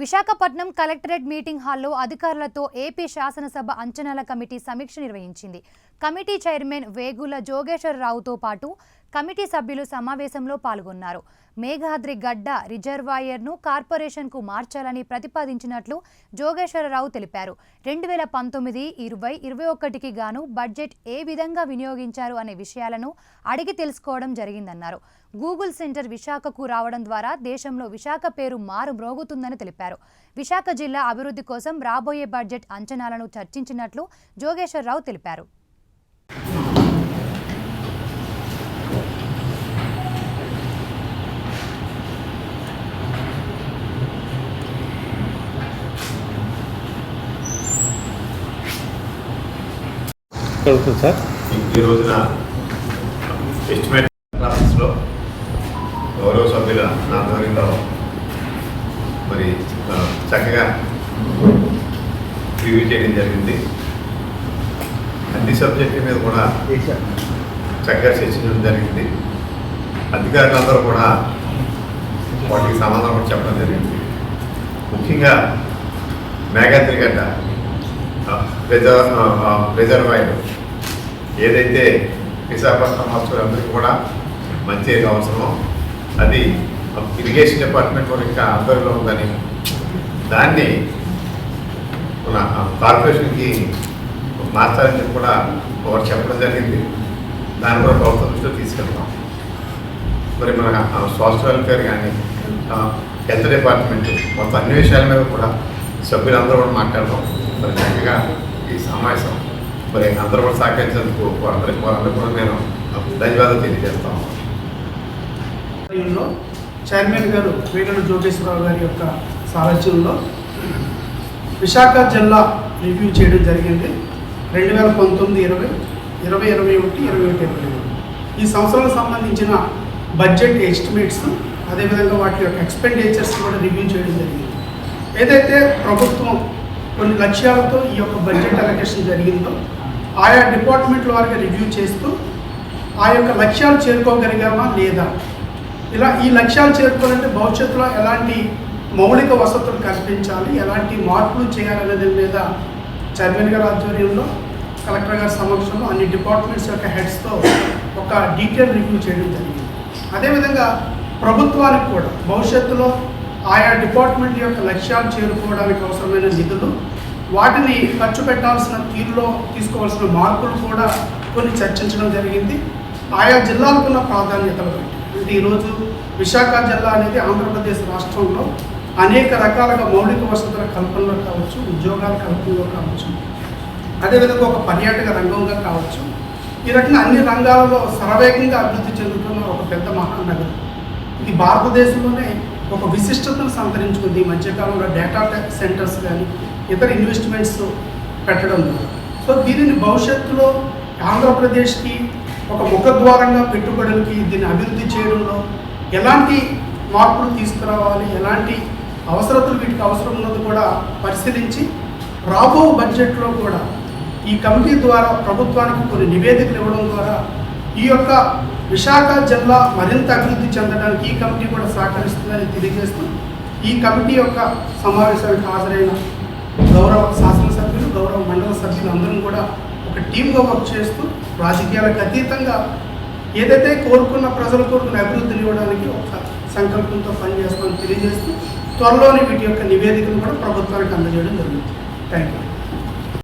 Visakhapatnam collectorate meeting హాల్లో అధికారులతో AP శాసనసభ అంచనాల కమిటీ సమీక్ష నిర్వహించింది. కమిటీ చైర్మన్ వేగుల జోగేశ్వరరావుతో పాటు కమిటీ సభ్యులు సమావేశంలో పాల్గొన్నారు. మేఘాద్రి గడ్డ రిజర్వాయర్ను కార్పొరేషన్కు మార్చాలని ప్రతిపాదించినట్లు జోగేశ్వరరావు తెలిపారు. రెండు వేల పంతొమ్మిది ఇరవై ఇరవై ఒకటికి గాను బడ్జెట్ ఏ విధంగా వినియోగించారు అనే విషయాలను అడిగి తెలుసుకోవడం జరిగిందన్నారు. గూగుల్ సెంటర్ విశాఖకు రావడం ద్వారా దేశంలో విశాఖ పేరు మారు మ్రోగుతుందని తెలిపారు. విశాఖ జిల్లా అభివృద్ధి కోసం రాబోయే బడ్జెట్ అంచనాలను చర్చించినట్లు జోగేశ్వరరావు తెలిపారు. కలుగుతుంది సార్? ఈ- రోజున ఎస్టిమేట్ ఆఫీస్లో గౌరవ సభ్యుల ఆధ్వర్యంలో మరి చక్కగా రివ్యూ చేయడం జరిగింది. అన్ని సబ్జెక్టుల మీద కూడా చక్కగా చర్చించడం జరిగింది. అధికారులందరూ కూడా వాటికి సమాధానం కూడా చెప్పడం జరిగింది. ముఖ్యంగా మేఘాద్రి గడ్డ రిజర్వాయర్ ఏదైతే విశాఖపట్నం వాసులందరికీ కూడా మంచి అవసరమో అది ఇరిగేషన్ డిపార్ట్మెంట్ వారి ఇంకా ఆధ్వర్యంలో ఉందని. దాన్ని మన కార్పొరేషన్కి మార్చాలని కూడా ఒకరు చెప్పడం జరిగింది. దాన్ని కూడా ప్రభుత్వ దృష్టిలో తీసుకెళ్తాం మరి మన సోషల్ వెల్ఫేర్ కానీ హెల్త్ డిపార్ట్మెంట్ మొత్తం అన్ని విషయాల మీద కూడా సభ్యులందరూ కూడా మాట్లాడతాం మరి చక్కగా ఈ సమావేశం. మరి అందరూ కూడా సహకరించేందుకు వారందరికీ వారందరూ కూడా నేను ధన్యవాదాలు తెలియజేస్తాను చైర్మన్ గారు వేగల జోగేశ్వరరావు గారి యొక్క సారథ్యంలో విశాఖ జిల్లా రివ్యూ చేయడం జరిగింది. రెండు వేల పంతొమ్మిది ఇరవై ఇరవై ఇరవై ఒకటి ఇరవై ఒకటి ఇరవై ఈ సంవత్సరానికి సంబంధించిన బడ్జెట్ ఎస్టిమేట్స్ అదేవిధంగా వాటి యొక్క ఎక్స్పెండిచర్స్ కూడా రివ్యూ చేయడం జరిగింది. ఏదైతే ప్రభుత్వం కొన్ని లక్ష్యాలతో ఈ యొక్క బడ్జెట్ అలొకేషన్ జరిగిందో ఆయా డిపార్ట్మెంట్ల వారికి రివ్యూ చేస్తూ ఆ యొక్క లక్ష్యాలు చేరుకోగలిగామా లేదా? ఇలా ఈ లక్ష్యాలు చేరుకోవాలంటే భవిష్యత్తులో ఎలాంటి మౌలిక వసతులు కల్పించాలి ఎలాంటి మార్పులు చేయాలనే దాని మీద చైర్మన్ గారి ఆధ్వర్యంలో కలెక్టర్ గారి సమక్షంలో అన్ని డిపార్ట్మెంట్స్ యొక్క హెడ్స్తో ఒక డీటెయిల్ రివ్యూ చేయడం జరిగింది. అదేవిధంగా ప్రభుత్వానికి కూడా భవిష్యత్తులో ఆయా డిపార్ట్మెంట్ యొక్క లక్ష్యాలు చేరుకోవడానికి అవసరమైన నిధులు వాటిని ఖర్చు పెట్టాల్సిన తీరులో తీసుకోవాల్సిన మార్పులు కూడా కొన్ని చర్చించడం జరిగింది. ఆయా జిల్లాలకున్న ప్రాధాన్యతలు బట్టి. అంటే ఈరోజు విశాఖ జిల్లా అనేది ఆంధ్రప్రదేశ్ రాష్ట్రంలో అనేక రకాలుగా మౌలిక వసతుల కల్పనలో కావచ్చు ఉద్యోగాల కల్పనలో కావచ్చు అదేవిధంగా ఒక పర్యాటక రంగంగా కావచ్చు. ఈ రకంగా అన్ని రంగాలలో శరవేగంగా అభివృద్ధి చెందుతున్న ఒక పెద్ద మహానగరం. ఇది భారతదేశంలోనే ఒక విశిష్టతను సంతరించుకుంది. ఈ మధ్యకాలంలో డేటా సెంటర్స్ కానీ ఇతర ఇన్వెస్ట్మెంట్స్ పెట్టడం ద్వారా. సో దీనిని భవిష్యత్తులో ఆంధ్రప్రదేశ్కి ఒక ముఖద్వారంగా పెట్టుబడులకి దీన్ని అభివృద్ధి చేయడంలో ఎలాంటి మార్పులు తీసుకురావాలి ఎలాంటి అవసరతలు వీటికి అవసరం ఉన్నది కూడా పరిశీలించి రాబో బడ్జెట్లో కూడా ఈ కమిటీ ద్వారా ప్రభుత్వానికి కొన్ని నివేదికలు ఇవ్వడం ద్వారా ఈ యొక్క విశాఖ జిల్లా మరింత అభివృద్ధి చెందడానికి ఈ కమిటీ కూడా సహకరిస్తుందని తెలియజేస్తూ ఈ కమిటీ యొక్క సమావేశానికి హాజరైన గౌరవ శాసనసభ్యులు గౌరవ మండల సభ్యులు అందరం కూడా ఒక టీంగా వర్క్ చేస్తూ రాజకీయాలకు అతీతంగా ఏదైతే కోరుకున్న ప్రజలు కోరుకున్న అభివృద్ధిని ఇవ్వడానికి ఒక సంకల్పంతో పనిచేస్తామని తెలియజేస్తూ త్వరలోనే వీటి యొక్క నివేదికను కూడా ప్రభుత్వానికి అందజేయడం జరుగుతుంది. Thank you